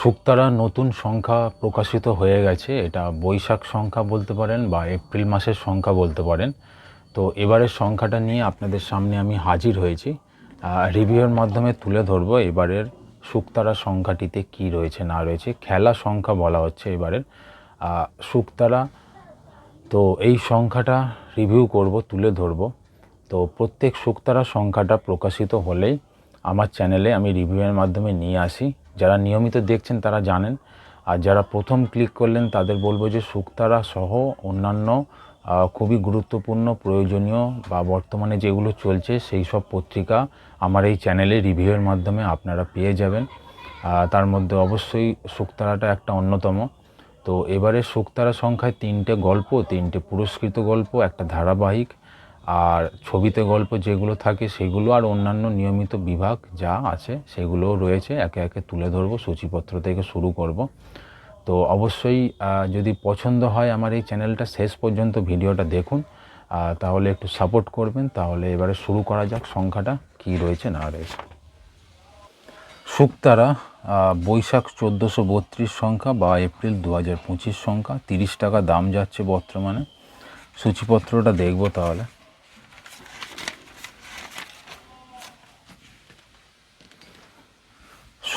শুক্তারা নতুন সংখ্যা প্রকাশিত হয়ে গেছে। এটা বৈশাখ সংখ্যা বলতে পারেন বা এপ্রিল মাসের সংখ্যা বলতে পারেন। তো এবারের সংখ্যাটা নিয়ে আপনাদের সামনে আমি হাজির হয়েছি। রিভিউয়ের মাধ্যমে তুলে ধরবো এবারের শুক্তারা সংখ্যাটিতে কি রয়েছে, না রয়েছে। খেলা সংখ্যা বলা হচ্ছে এবারের। শুক্তারা, তো এই সংখ্যাটা রিভিউ করব, তুলে ধরব। তো প্রত্যেক শুক্তারা সংখ্যাটা প্রকাশিত হলেই আমার চ্যানেলে আমি রিভিউয়ের মাধ্যমে নিয়ে আসি। যারা নিয়মিত দেখছেন তারা জানেন। আর যারা প্রথম ক্লিক করলেন তাদের বলব যে শুক্তারা সহ অন্যান্য খুবই গুরুত্বপূর্ণ, প্রয়োজনীয় বা বর্তমানে যেগুলো চলছে সেই সব পত্রিকা আমার এই চ্যানেলে রিভিউয়ের মাধ্যমে আপনারা পেয়ে যাবেন। তার মধ্যে অবশ্যই শুক্তারাটা একটা অন্যতম। তো এবারে শুক্তারা সংখ্যায় তিনটে গল্প, তিনটে পুরস্কৃত গল্প, একটা ধারাবাহিক আর ছবিতে গল্প যেগুলো থাকে সেগুলো আর অন্যান্য নিয়মিত বিভাগ যা আছে সেগুলোও রয়েছে, একে একে তুলে ধরবো, সূচিপত্র থেকে শুরু করব। তো অবশ্যই যদি পছন্দ হয় আমার এই চ্যানেলটা, শেষ পর্যন্ত ভিডিওটা দেখুন। তাহলে একটু সাপোর্ট করবেন, তাহলে এবারে শুরু করা যাক সংখ্যাটা, কি রয়েছে, না রয়েছে। শুক্তারা বৈশাখ চোদ্দোশো বত্রিশ সংখ্যা বা এপ্রিল দু হাজার পঁচিশ সংখ্যা, তিরিশ টাকা দাম যাচ্ছে বর্তমানে। সূচিপত্রটা দেখব তাহলে।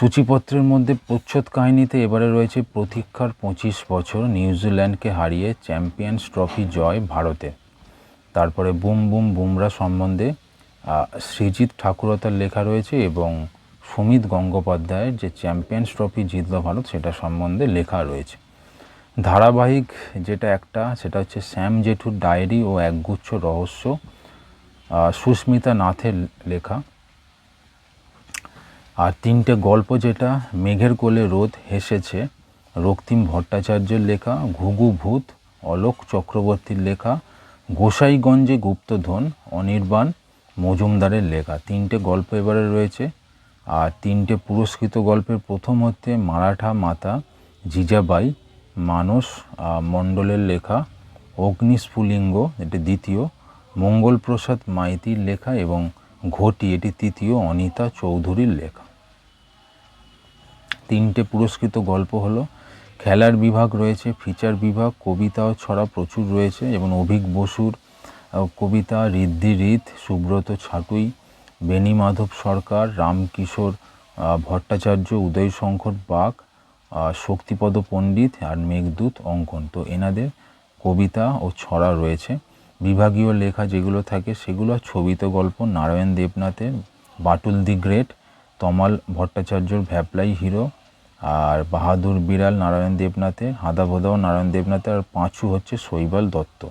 সূচিপত্রের মধ্যে প্রচ্ছদ কাহিনীতে এবারে রয়েছে প্রতীক্ষার পঁচিশ বছর নিউজিল্যান্ডকে হারিয়ে চ্যাম্পিয়ন্স ট্রফি জয় ভারতে। তারপরে বুম বুম বুমরা সম্বন্ধে সৃজিৎ ঠাকুরতার লেখা রয়েছে এবং সুমিত গঙ্গোপাধ্যায়ের যে চ্যাম্পিয়ন্স ট্রফি জিতল ভারত, সেটা সম্বন্ধে লেখা রয়েছে। ধারাবাহিক যেটা একটা, সেটা হচ্ছে শ্যাম জেঠুর ডায়েরি ও একগুচ্ছ রহস্য সুস্মিতা নাথের লেখা। আর তিনটে গল্প যেটা, মেঘের কোলে রোদ হেসেছে, রক্তিম ভট্টাচার্যের লেখা, ঘুঘু ভূত, অলোক চক্রবর্তীর লেখা, গোসাইগঞ্জে গুপ্তধন, অনির্বাণ, মজুমদারের লেখা। তিনটে গল্প এবারে রয়েছে। আর তিনটে পুরস্কৃত গল্পের প্রথম হচ্ছে মারাঠা মাতা, জিজাবাই, মানস মণ্ডলের লেখা, অগ্নিস্ফুলিঙ্গ, এটি দ্বিতীয়, মঙ্গলপ্রসাদ মাইতির লেখা এবং ঘটি, এটি তৃতীয়, অনিতা চৌধুরীর লেখা। তিনটে পুরস্কৃত গল্প হলো। খেলার বিভাগ রয়েছে, ফিচার বিভাগ, কবিতা ও ছড়া প্রচুর রয়েছে এবং অভিক বসুর কবিতা, ঋদ্ধি রিত, সুব্রত ছাটুই বেনি মাধব সরকার, রামকিশোর ভট্টাচার্য, উদয় শঙ্কর বাগ শক্তিপদ পণ্ডিত, আর মেঘদূত অঙ্কন। তো এনাদের কবিতা ও ছড়া রয়েছে। বিভাগীয় লেখা যেগুলো থাকে সেগুলো ছবিতে গল্প, নারায়ণ দেবনাথের, বাটুল দি গ্রেট, তমাল ভট্টাচার্যর ভ্যাপলাই হিরো আর বাহাদুর বিড়াল নারায়ণ দেবনাথের হাদা ভোদাও নারায়ণ দেবনাথের আর পাঁচু হচ্ছে শৈবাল দত্ত।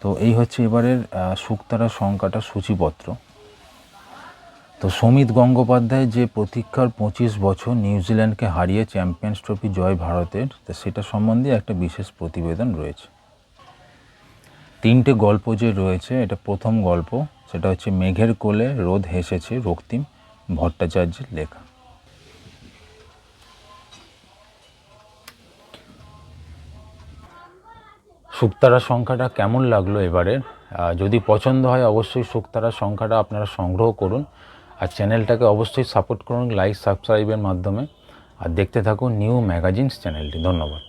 তো এই হচ্ছে এবারের শুকতারা সংখ্যাটা সূচিপত্র। তো সমিত গঙ্গোপাধ্যায় যে প্রতীক্ষার পঁচিশ বছর নিউজিল্যান্ডকে হারিয়ে চ্যাম্পিয়ন্স ট্রফি জয় ভারতের, তো সেটা সম্বন্ধে একটা বিশেষ প্রতিবেদন রয়েছে। তিনটে গল্প যে রয়েছে, এটা প্রথম গল্প, সেটা হচ্ছে মেঘের কোলে রোদ হেসেছে রক্তিম ভট্টাচার্যের লেখা। শুক্তারা সংখ্যাটা কেমন লাগল এবারে? যদি পছন্দ হয় অবশ্যই শুক্তারা সংখ্যাটা আপনারা সংগ্রহ করুন। আর চ্যানেলটাকে অবশ্যই সাপোর্ট করুন লাইক সাবস্ক্রাইবের মাধ্যমে। আর দেখতে থাকুন নিউ ম্যাগাজিনস চ্যানেলটি। ধন্যবাদ।